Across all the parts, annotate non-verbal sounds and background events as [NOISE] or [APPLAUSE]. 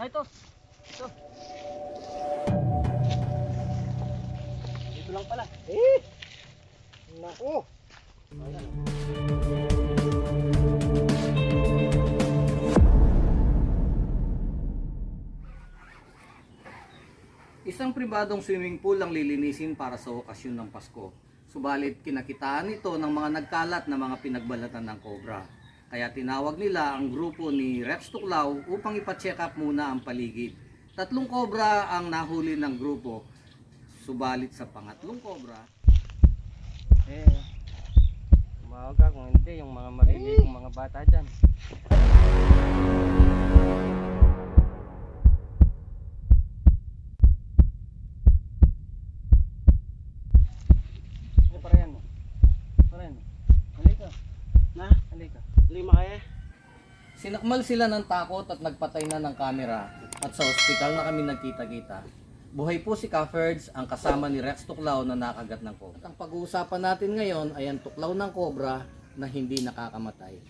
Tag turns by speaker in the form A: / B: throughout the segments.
A: Ah, ito. Ito. Dito lang pala.
B: Eh! Naku!
C: Isang pribadong swimming pool ang lilinisin para sa okasyon ng Pasko. Subalit kinakitaan ito ng mga nagkalat na mga pinagbalatan ng cobra. Kaya tinawag nila ang grupo ni Rex Tuklaw upang ipacheck up muna ang paligid. Tatlong cobra ang nahuli ng grupo. Subalit sa pangatlong cobra,
B: Eh, tumawag ka kung hindi, yung mga maliliit, mga bata dyan. Ano pa rin mo? Pa rin mo? Halika.
A: Na?
B: Halika.
A: Lima kaya?
C: Sinakmal sila ng takot at nagpatay na ng kamera at sa ospital na kami nagkita-kita. Buhay po si Cafferds, ang kasama ni Rex Tuklaw na nakagat ng cobra. At ang pag-uusapan natin ngayon ay ang tuklaw ng cobra na hindi nakakamatay.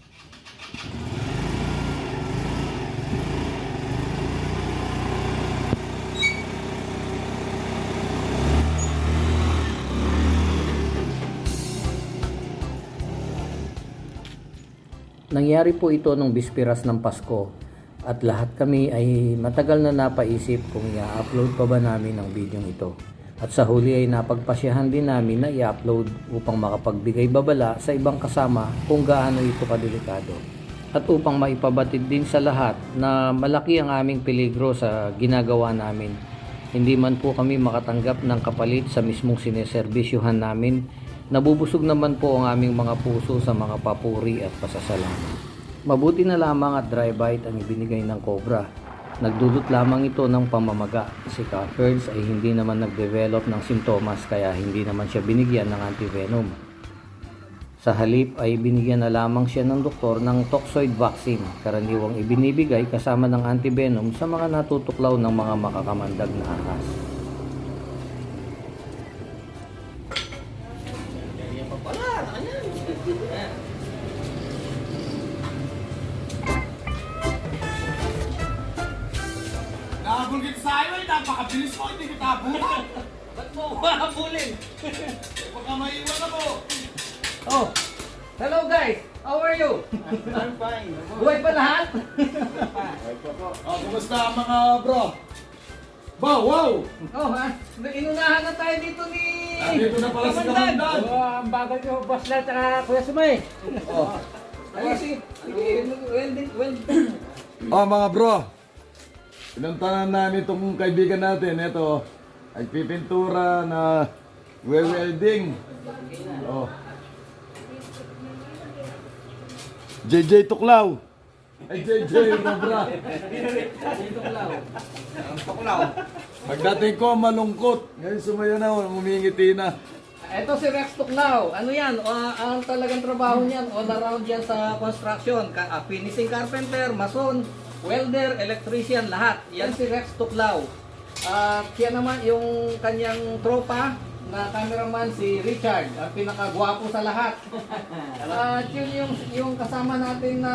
C: Nangyari po ito nung bispiras ng Pasko at lahat kami ay matagal na napaisip kung i-upload pa ba namin ang video ito. At sa huli ay napagpasyahan din namin na i-upload upang makapagbigay babala sa ibang kasama kung gaano ito kadelikado. At upang maipabatid din sa lahat na malaki ang aming peligro sa ginagawa namin. Hindi man po kami makatanggap ng kapalit sa mismong sineserbisyuhan namin Nabubusog naman po ang aming mga puso sa mga papuri at pasasalamat. Mabuti na lamang at dry bite ang ibinigay ng cobra. Nagdulot lamang ito ng pamamaga. Si Cafferds ay hindi naman nag-develop ng simptomas kaya hindi naman siya binigyan ng antivenom. Sa halip ay binigyan na lamang siya ng doktor ng toxoid vaccine, karaniwang ibinibigay kasama ng antivenom sa mga natutuklaw ng mga makakamandag na ahas.
A: I'm fine.
C: Buhay pa lahat?
D: Oh, kumusta ang mga bro? Wow, wow!
C: Oh, ha? Inunahan na tayo dito ni...
D: Nandito na pala si.
C: Kamandag.
B: Oh, ang bagal nyo, boss lahat, saka kuya Sumay.
D: Oh.
C: Ay, sige, welding, welding.
D: oh, mga bro. Pinuntahan namin itong kaibigan natin. Ito, nagpipintura na welding. Oh. JJ Tuklaw. Ay, JJ Robra. Pagdating ko, malungkot. Ngayon sumaya na, umingiti na.
C: Ito si Rex Tuklaw. Ano yan? Ah, ang talagang trabaho niyan, all around yan sa construction. Ka ah, finishing carpenter, mason, welder, electrician, lahat. Yan si Rex Tuklaw. At siya naman yung kanyang tropa na cameraman si Richard, ang pinakagwapo sa lahat. [LAUGHS] At yun yung, yung kasama natin na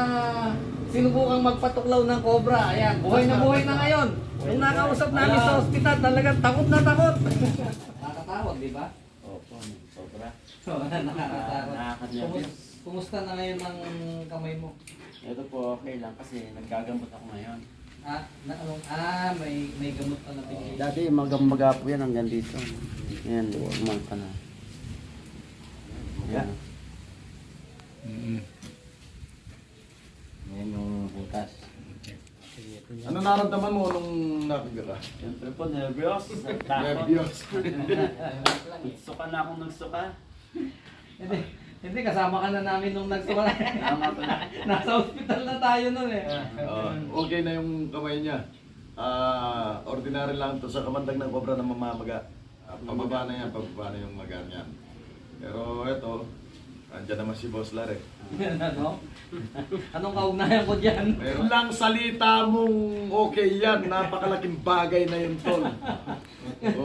C: sinubukang magpatuklaw ng cobra. Ayan, buhay na buhay na ngayon. Nung nakausap namin sa ospital, talagang takot na takot. [LAUGHS] Nakakatawag, di ba?
A: Opo, sobra. [LAUGHS]
C: Nakakatakot.
A: Nakakatakot.
C: Kumus- Kumusta na ngayon ang kamay mo?
A: Ito po okay lang kasi naggagamot ako ngayon.
C: Ah, na, anong, ah may, may gamot pa na binigay.
A: Dati magamaga po yan hanggang dito. Yan, umang pa na. Yan. Yan yung butas.
D: Ano naramdaman mo nung nakagala?
E: Siyempre po, nervyos. [LAUGHS]
D: Nervyos.
E: Nagsuka na akong nagsuka.
C: Hindi, hindi, kasama ka na namin nung nagsuka. [LAUGHS] Nasa ospital na tayo nun eh.
D: Ah, okay na yung kamay niya. Ah, ordinary lang to sa kamandag ng kobra na mamamaga. Ah, pababa na yan, pababa na yung maga niyan. Pero ito, andyan naman si Boss Lare.
C: ano? Anong kaugnayan ko dyan?
D: Meron lang salita mong okay yan, napakalaking bagay na yun, tol.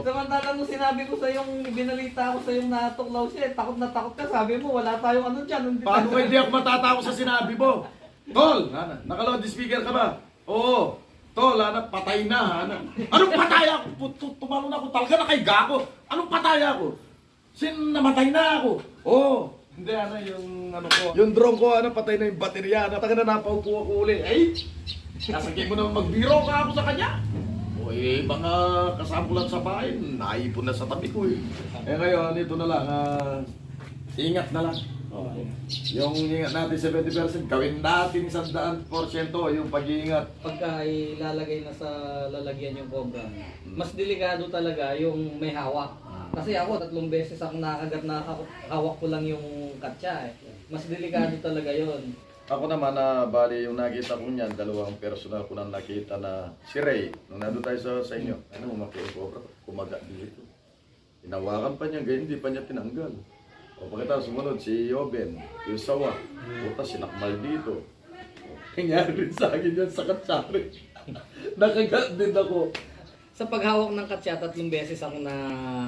C: Samantala nung sinabi ko sa yung binalita ko sa yung natuklaw siya, eh, takot na takot ka. Sabi mo, wala tayong ano dyan. Hindi
D: Paano kung hindi ako matatakot sa sinabi mo? Tol, nakaload speaker ka ba? Oo. To, wala na, patay na. Ano? Anong patay ako? Put- Tumalo na ako, talaga nakaiga ako. Anong patay ako? Sin namatay na ako. Oh, hindi ano yung ano ko. Yung drone ko, ano, patay na yung baterya. Ano, taga na napaupo ako uli. Ay, nasagay mo naman magbiro ka ako sa kanya. O eh, mga kasampulan sa bahay, naipon na sa tabi ko eh. Eh ngayon, ito na lang, ah, ingat na lang. Yung ingat natin 70%, gawin natin 100% yung pag-iingat.
C: Pagka ilalagay na sa lalagyan yung cobra, mas delikado talaga yung may hawak. Kasi ako, tatlong beses ako nakagat na ako- hawak ko lang yung katsa eh. Mas delikado talaga yon.
D: Ako naman na bali yung nakita ko niyan, dalawang personal ko na nakita na si Ray, nung nandun tayo sa, sa inyo, ano, umaki yung cobra, kumaga dito. Inawakan pa niya, ganyan, hindi pa niya tinanggal. O pagkatapos sumunod, si Yoben, yung sawa, puta, sinakmal dito. Nangyari rin sa akin yan sa katsari. [LAUGHS] Nakagat din ako.
C: Sa paghawak ng katsa, tatlong beses ako na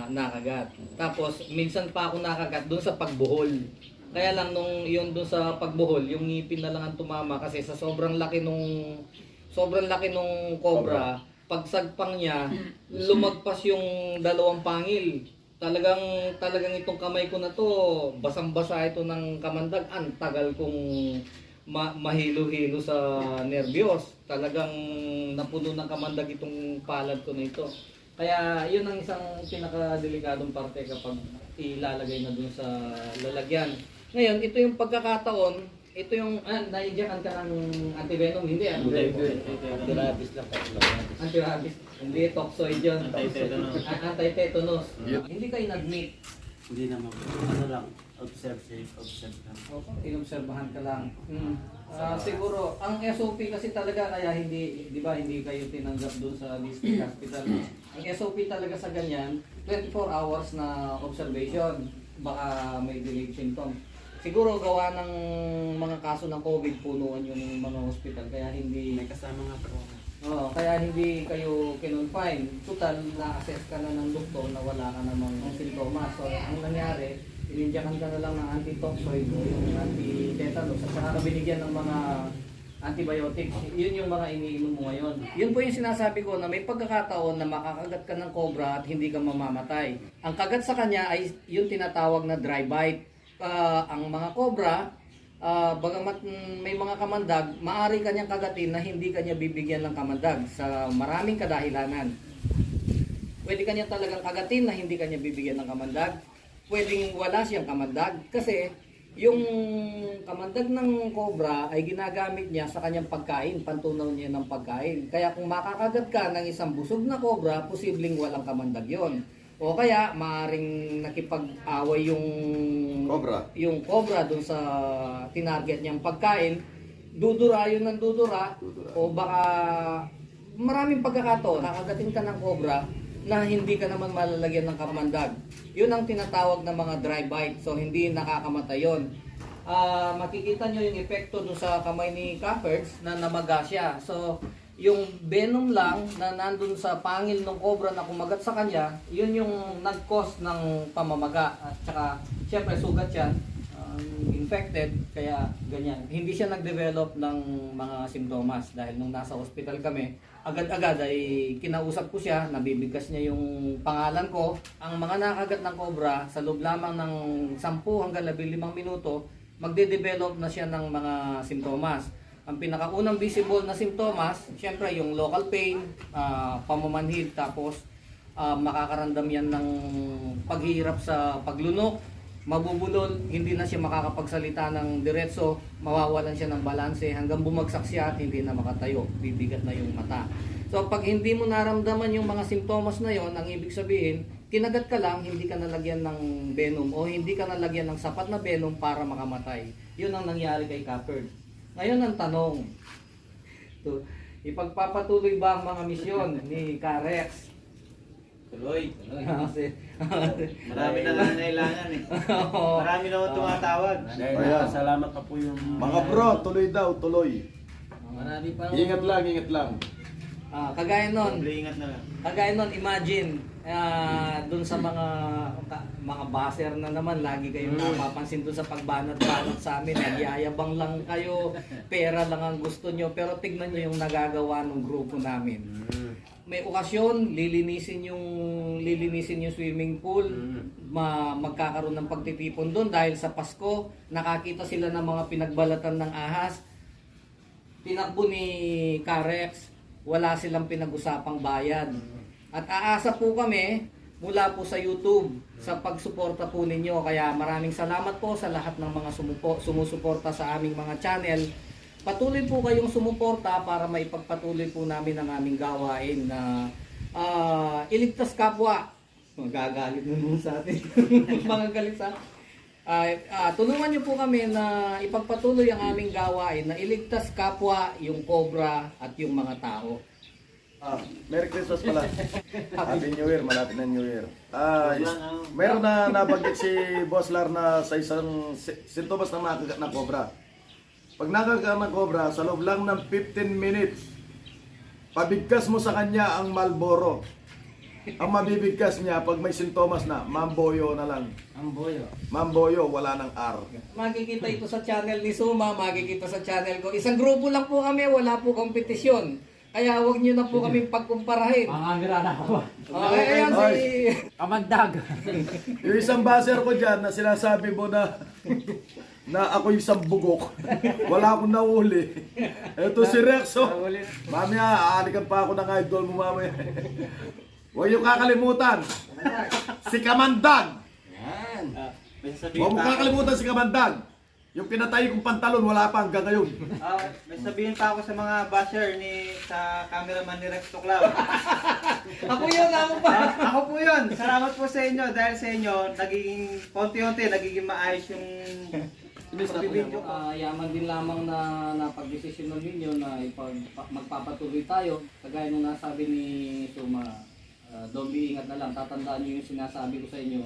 C: nakagat. Tapos, minsan pa ako nakagat doon sa pagbuhol. Kaya lang nung yun doon sa pagbuhol, yung ngipin na lang ang tumama kasi sa sobrang laki nung sobrang laki nung cobra, pagsagpang niya, lumagpas yung dalawang pangil. Talagang talagang itong kamay ko na to, basang-basa ito ng kamandag. Ang tagal kong ma- mahilo-hilo sa nervyos. Talagang napuno ng kamandag itong palad ko na ito. Kaya yun ang isang pinakadelikadong parte kapag ilalagay na dun sa lalagyan. Ngayon, ito yung pagkakataon, ito yung, ah, naiinjakan ka ng antivenom, hindi ah.
E: Antirabis lang po.
C: Hindi toxoid yun.
E: Anti-tetanus.
C: Ah, Anti-tetanus.
D: Yun.
C: Hindi kayo nag-meet.
E: Hindi naman. Ano lang, observe safe, observe lang.
C: Opo, inobserbahan ka lang. Hmm. Ah, siguro, ang SOP kasi talaga kaya hindi, di ba, hindi kayo tinanggap doon sa district hospital. Ang SOP talaga sa ganyan, 24 hours na observation. Baka may delayed symptom. Siguro gawa ng mga kaso ng COVID, punuan yung mga hospital. Kaya hindi...
E: May kasama nga po.
C: Oo, kaya hindi kayo kinonfine. Total, na-assess ka na ng doktor na wala ka namang sintomas. So, ang nangyari, ininjakan ka na lang ng anti-toxoid o yung anti-tetanus at saka ka binigyan ng mga antibiotics. Yun yung mga iniinom mo ngayon. Yun po yung sinasabi ko na may pagkakataon na makakagat ka ng cobra at hindi ka mamamatay. Ang kagat sa kanya ay yung tinatawag na dry bite. Ah, ang mga cobra, Ah, bagamat may mga kamandag, maari kanyang kagatin na hindi kanya bibigyan ng kamandag sa maraming kadahilanan. Pwede kanya talagang kagatin na hindi kanya bibigyan ng kamandag. Pwedeng wala siyang kamandag kasi yung kamandag ng cobra ay ginagamit niya sa kanyang pagkain, pantunaw niya ng pagkain. Kaya kung makakagat ka ng isang busog na cobra, posibleng walang kamandag yon. O kaya maaring nakipag-away yung
D: Cobra.
C: yung cobra doon sa tinarget niyang pagkain, dudura yun ng dudura,
D: Dudura.
C: o baka maraming pagkakataon, nakagating ka ng cobra na hindi ka naman malalagyan ng kamandag. Yun ang tinatawag na mga dry bite, so hindi nakakamatay yun. Ah, makikita nyo yung epekto doon sa kamay ni Cuffords na namaga siya. So, yung venom lang na nandun sa pangil ng cobra na kumagat sa kanya, yun yung nag-cause ng pamamaga. At saka, syempre, sugat yan, um, infected, kaya ganyan. Hindi siya nag-develop ng mga simptomas dahil nung nasa hospital kami, agad-agad ay kinausap ko siya, nabibigkas niya yung pangalan ko. Ang mga nakagat ng cobra, sa loob lamang ng 10 hanggang 15 minuto, magde-develop na siya ng mga simptomas. Ang pinakaunang visible na simptomas, syempre yung local pain, ah, pamamanhid, tapos ah, makakaramdam yan ng paghihirap sa paglunok, mabubulol, hindi na siya makakapagsalita ng diretso, mawawalan siya ng balanse hanggang bumagsak siya at hindi na makatayo, bibigat na yung mata. So pag hindi mo naramdaman yung mga simptomas na yon, ang ibig sabihin, kinagat ka lang, hindi ka nalagyan ng venom o hindi ka nalagyan ng sapat na venom para makamatay. Yun ang nangyari kay Cappard. Ngayon ang tanong, to, ipagpapatuloy ba ang mga misyon ni Carex?
E: Tuloy.
C: Kasi,
E: Marami na lang nailangan eh. [LAUGHS] Marami na ako tumatawag. Dahil
D: Ayan.
E: nakasalamat pa po yung...
D: Mga bro, tuloy daw, tuloy.
C: Marami pa.
D: Ingat lang, ingat lang.
C: Ah, kagaya nun,
E: ingat na lang.
C: Kagaya nun, imagine, ah dun sa mga mga baser na naman, lagi kayong napapansin dun sa pagbanat-banat sa amin, nagyayabang lang kayo, pera lang ang gusto nyo, pero tignan nyo yung nagagawa ng grupo namin. May okasyon, lilinisin yung lilinisin yung swimming pool, ma magkakaroon ng pagtitipon doon dahil sa Pasko, nakakita sila ng mga pinagbalatan ng ahas, tinakbo ni Carex, wala silang pinag-usapang bayad. At aasa po kami mula po sa YouTube sa pagsuporta po ninyo. Kaya maraming salamat po sa lahat ng mga sumupo, sumusuporta sa aming mga channel. Patuloy po kayong sumuporta para maipagpatuloy po namin ang aming gawain na ah, iligtas kapwa. Magagalit na naman sa atin. [LAUGHS] mga galit sa ay ah, tulungan niyo po kami na ipagpatuloy ang aming gawain na iligtas kapwa yung cobra at yung mga tao.
D: Ah, Merry Christmas pala. Happy New Year, malapit na New Year. Ah, is, meron na nabanggit si Boss Lar na sa isang si- sintomas ng nakagat na cobra. Pag nakagat ng cobra, sa loob lang ng 15 minutes, pabigkas mo sa kanya ang Malboro. Ang mabibigkas niya pag may sintomas na, mamboyo na lang.
E: Ang boyo.
D: Mamboyo, wala ng R.
C: Makikita ito sa channel ni Suma, makikita sa channel ko. Isang grupo lang po kami, wala po kompetisyon. Kaya huwag niyo na po kami pagkumparahin.
B: Mga na ako.
C: Okay, ayan si...
B: Kamandag.
D: Yung isang baser ko dyan na sinasabi mo na na ako yung isang bugok. Wala akong nahuli. Ito si Rexo. Mamaya, aalikan pa ako ng idol mo mamaya. Huwag yung kakalimutan. Si Kamandag.
E: Yan.
D: Huwag mo kakalimutan si Kamandag. Yung pinatay kong pantalon, wala pa hanggang ngayon.
E: Ah, may sabihin pa ako sa mga basher ni sa cameraman ni Rex Tuklaw. [LAUGHS]
C: Ako yun, ako pa.
E: Ah, ako po yun. Salamat po sa inyo dahil sa inyo nagiging konti-unti nagiging maayos yung pagbibidyo ko.
C: Ah, yaman din lamang na napagdesisyonan ninyo na ipag, pa- magpapatuloy tayo. Kagaya nung nasabi ni Suma, uh, Dombi, ingat na lang. Tatandaan niyo yung sinasabi ko sa inyo.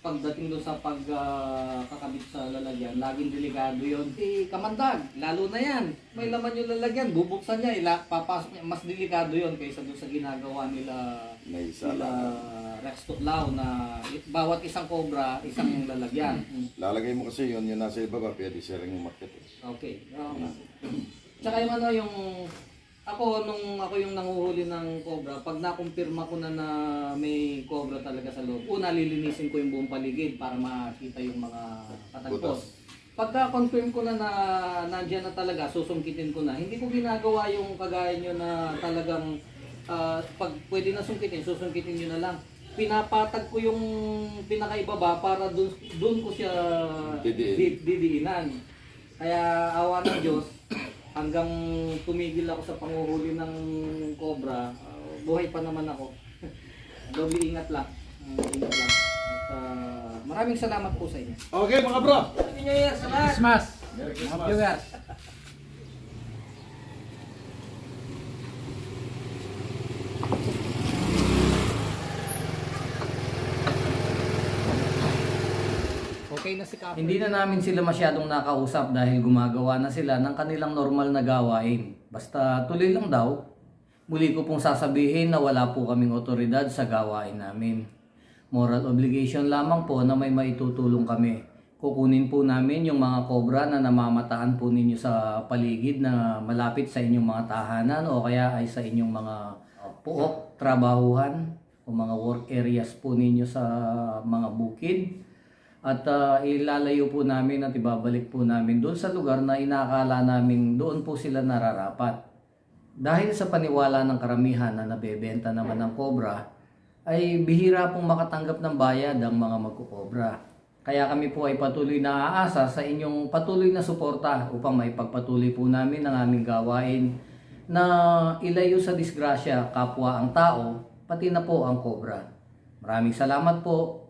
C: Pagdating doon sa pagkakabit sa lalagyan, laging delikado yon. Si Kamandag, lalo na yan. May laman yung lalagyan, bubuksan niya, ila, papasok niya. Mas delikado yon kaysa doon sa ginagawa nila
D: May isa
C: nila
D: lang.
C: Rex Tuklaw na bawat isang cobra, isang lalagyan.
D: Lalagay mo kasi yun, yun nasa ibaba, pwede siya rin yung market.
C: Okay. Um, tsaka yung ano yung ako nung ako yung nanguhuli ng cobra, pag nakumpirma ko na na may cobra talaga sa loob, una lilinisin ko yung buong paligid para makita yung mga katagpos. Pagka confirm ko na na nandiyan na talaga, susungkitin ko na. Hindi ko ginagawa yung kagaya nyo na talagang ah, pag pwede na sungkitin, susungkitin nyo na lang. Pinapatag ko yung pinakaibaba para dun, dun ko siya
D: Didiin.
C: di- didiinan. Kaya awa ng Diyos, hanggang tumigil ako sa panguhuli ng cobra, ah, buhay pa naman ako. [LAUGHS] Doble ingat lang. Ingat lang. At ah, maraming salamat po sa inyo.
D: Okay mga bro!
C: Happy New Year sa lahat!
B: Christmas.
D: Merry Christmas!
B: viewers.
C: Okay na si Hindi na namin sila masyadong nakausap dahil gumagawa na sila ng kanilang normal na gawain. Basta tuloy lang daw. Muli ko pong sasabihin na wala po kaming otoridad sa gawain namin. Moral obligation lamang po na may maitutulong kami. Kukunin po namin yung mga kobra na namamataan po ninyo sa paligid na malapit sa inyong mga tahanan o kaya ay sa inyong mga puok, trabahuhan o mga work areas po ninyo sa mga bukid. At ah, ilalayo po namin at ibabalik po namin doon sa lugar na inakala namin doon po sila nararapat. Dahil sa paniwala ng karamihan na nabebenta naman ng kobra, ay bihira pong makatanggap ng bayad ang mga magkukobra. Kaya kami po ay patuloy na aasa sa inyong patuloy na suporta upang maipagpatuloy po namin ang aming gawain na ilayo sa disgrasya kapwa ang tao, pati na po ang kobra. Maraming salamat po